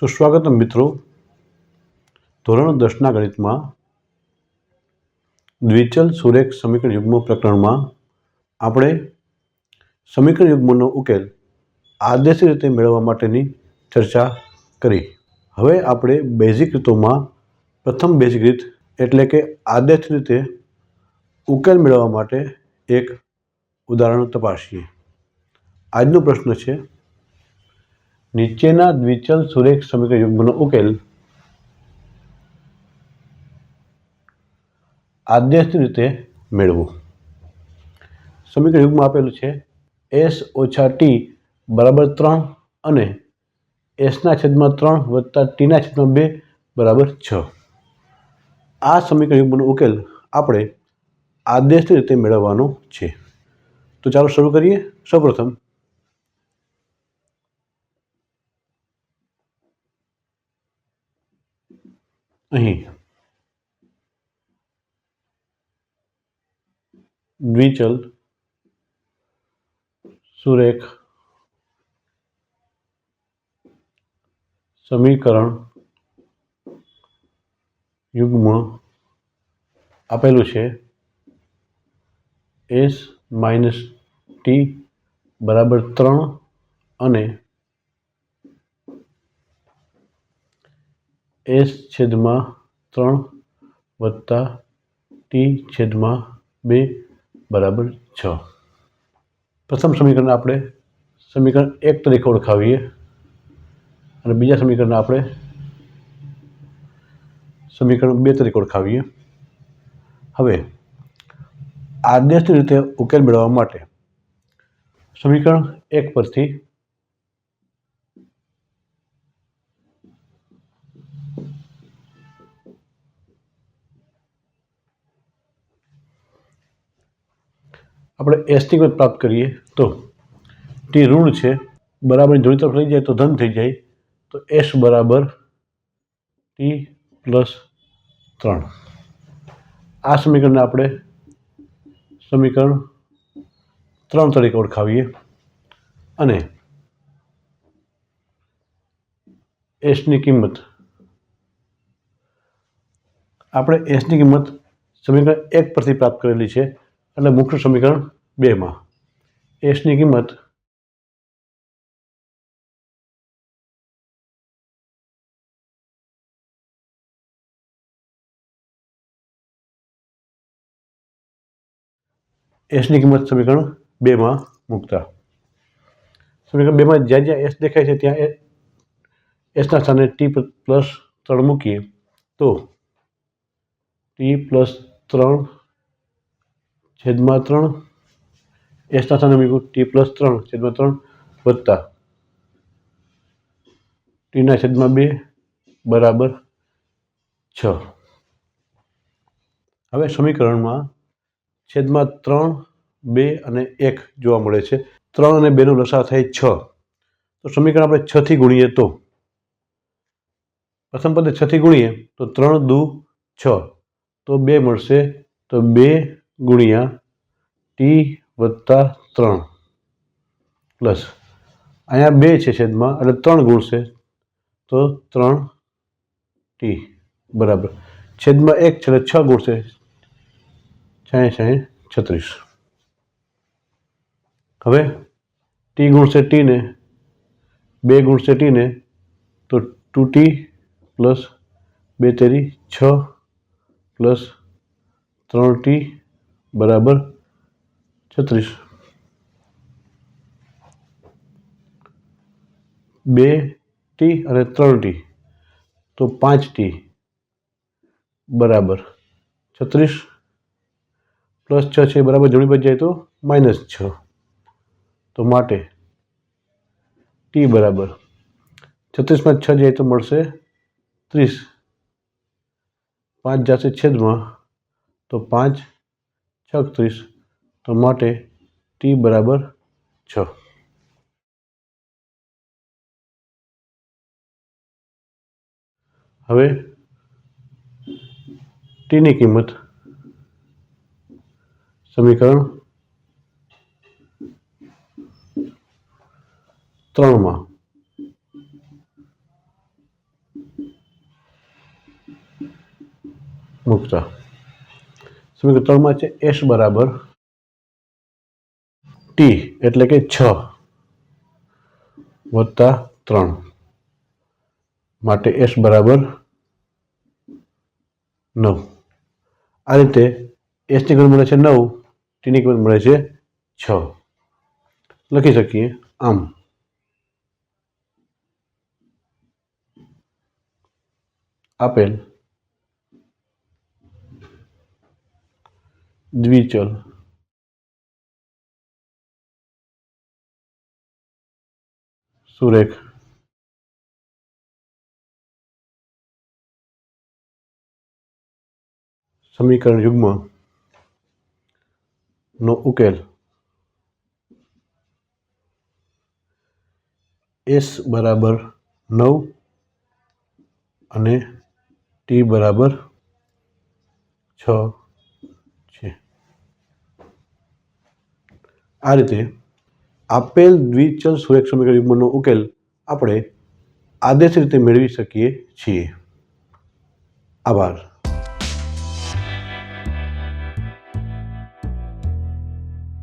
સુસ્વાગતમ મિત્રો, ધોરણ દસના ગણિતમાં દ્વિચલ સુરેખ સમીકરણ યુગ્મ પ્રકરણમાં આપણે સમીકરણ યુગ્મનો ઉકેલ આદેશી રીતે મેળવવા માટેની ચર્ચા કરી. હવે આપણે બેઝિક રીતોમાં પ્રથમ બેઝિક રીત એટલે કે આદેશ રીતે ઉકેલ મેળવવા માટે એક ઉદાહરણ તપાસીએ. આજનો પ્રશ્ન છે નીચેના દ્વિચલ સુરેખ સમીકરણ યુગ્મનો ઉકેલ આદ્યસ્થ રીતે મેળવો. સમીકરણ યુગમાં આપેલું છે. એસ ઓછા ટી બરાબર ત્રણ અને એસના છેદમાં ત્રણ વત્તા ટીના છેદમાં બે બરાબર છ. આ સમીકરણ યુગ્મનો ઉકેલ આપણે આદેશની રીતે મેળવવાનો છે. તો ચાલો શરૂ કરીએ. સૌપ્રથમ અહીં. દ્વિચલ સુરેખ સમીકરણ યુગ્મ આપેલું છે. એસ માઇનસ ટી બરાબર ત્રણ અને એસ છેદમાં ત્રણ વત્તા ટી છેદમાં બે બરાબર છ. પ્રથમ સમીકરણ આપણે સમીકરણ એક તરીકે ઓળખાવીએ. અને બીજા સમીકરણને આપણે સમીકરણ બે તરીકે ઓળખાવીએ. હવે આદેશની રીતે ઉકેલ મેળવવા માટે સમીકરણ એક પરથી આપણે એસની પ્રાપ્ત કરીએ તો ટી ઋણ છે બરાબર જોડી તરફ લઈ જાય તો ધન થઈ જાય. તો એસ બરાબર ટી પ્લસ ત્રણ. આ સમીકરણને આપણે સમીકરણ ત્રણ તરીકે ઓળખાવીએ. અને એસની કિંમત, આપણે એસની કિંમત સમીકરણ એક પરથી પ્રાપ્ત કરેલી છે. એટલે મુખ્ય સમીકરણ બેમાં. એસની કિંમત એસની કિંમત સમીકરણ બેમાં મૂકતા. સમીકરણ બેમાં જ્યાં જ્યાં એસ દેખાય છે, ત્યાં એસના સ્થાને ટી પ્લસ ત્રણ મૂકીએ તો ટી પ્લસ ત્રણ છેદમાં ત્રણ. એસના સ્થાને મૂક્યું ટી પ્લસ ત્રણ, છેદમાં ત્રણ, વત્તા. ટીના છેદમાં બે, બરાબર છ. હવે સમીકરણમાં છેદમાં ત્રણ, બે અને એક જોવા મળે છે. ત્રણ અને બેનો લસા થાય છ. તો સમીકરણ આપણે છથી ગુણીએ તો. પ્રથમ પદે છથી ગુણીએ તો ત્રણ દુ છ. તો બે મળશે તો બે ગુણ્યા ટી વત્તા ત્રણ. પ્લસ અહીંયા બે છે છેદમાં, એટલે ત્રણ ગુણશે તો ત્રણ ટી, બરાબર. છેદમાં એક છે એટલે છ ગુણશે છાંય છાંય છત્રીસ. હવે ટી ગુણશે ટીને, બે ગુણશે ટીને, તો ટુ ટી પ્લસ બે તેરી છ પ્લસ ત્રણ ટી બરાબર? છત્રીસ. બે ટી અને ત્રણ ટી. તો પાંચ ટી. બરાબર. છત્રીસ પ્લસ છ છે, બરાબર? જમણી બાજુ જાય તો માઇનસ છ. તો માટે ટી બરાબર. છત્રીસમાં છ જાય તો મળશે ત્રીસ. પાંચ જશે છેદમાં તો પાંચ છત્રીસ તો માટે ટી બરાબર છ. હવે ટીની કિંમત. સમીકરણ ત્રણમાં. મુકતા. સમીકરણ ત્રણમાં છે એસ બરાબર ટી, એટલે કે છ વત્તા ત્રણ. માટે એસ બરાબર નવ. આ રીતે એસની કિંમત મળે છે નવ ટીની કિંમત મળે છે છ. લખી શકીએ આમ. આપેલ દ્વિચલ સુરેખ સમીકરણ યુગ્મ નો ઉકેલ એસ બરાબર નવ અને ટી બરાબર છ આ રીતે આપેલ દ્વિચલ સુરેખ સમીકરણ યુગ્મનો ઉકેલ આપણે આદેશ રીતે મેળવી શકીએ છીએ. આભાર.